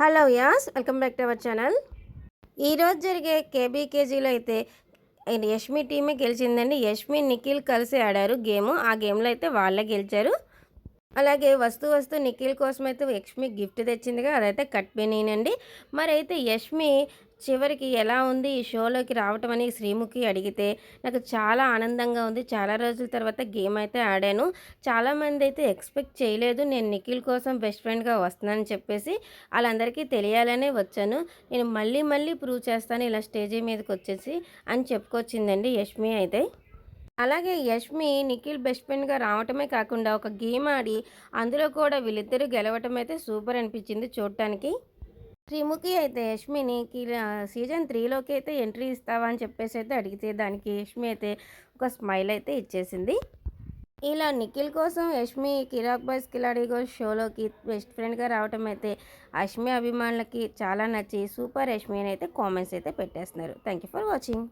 Hello yes welcome back to our channel. ఈరోజు జరిగే కేబీకేజీలో అయితే యష్మి టీమే గెలిచిందండి. యష్మి నిఖిల్ కలిసి ఆడారు గేమ్. ఆ గేమ్లో అయితే వాళ్ళే గెలిచారు. అలాగే వస్తూ వస్తూ నిఖిల్ కోసం అయితే యష్మి గిఫ్ట్ తెచ్చిందిగా అదైతే కట్ బెనీనండి మరి అయితే యష్మి చివరికి ఎలా ఉంది ఈ షోలోకి రావటం అని శ్రీముఖి అడిగితే నాకు చాలా ఆనందంగా ఉంది. చాలా రోజుల తర్వాత గేమ్ అయితే ఆడాను. చాలామంది అయితే ఎక్స్పెక్ట్ చేయలేదు నేను నిఖిల్ కోసం బెస్ట్ ఫ్రెండ్గా వస్తున్నానని చెప్పేసి వాళ్ళందరికీ తెలియాలనే వచ్చాను. నేను మళ్ళీ మళ్ళీ ప్రూవ్ చేస్తాను ఇలా స్టేజీ మీదకి వచ్చేసి అని చెప్పుకొచ్చిందండి యష్మి అయితే. అలాగే యష్మి నిఖిల్ బెస్ట్ ఫ్రెండ్గా రావటమే కాకుండా ఒక గేమ్ ఆడి అందులో కూడా వీళ్ళిద్దరూ గెలవటం అయితే సూపర్ అనిపించింది చూడటానికి శ్రీముఖి అయితే యష్మిని సీజన్ త్రీలోకి అయితే ఎంట్రీ ఇస్తావా అని చెప్పేసి అయితే అడిగితే దానికి యష్మి అయితే ఒక స్మైల్ అయితే ఇచ్చేసింది. ఇలా నిఖిల్ కోసం యష్మి కిరాక్ బాయ్స్ కిలాడి గోల్డ్ షోలోకి బెస్ట్ ఫ్రెండ్గా రావటం అయితే అష్మి అభిమానులకి చాలా నచ్చి సూపర్ యష్మి అని అయితే కామెంట్స్ అయితే పెట్టేస్తున్నారు. Thank you for watching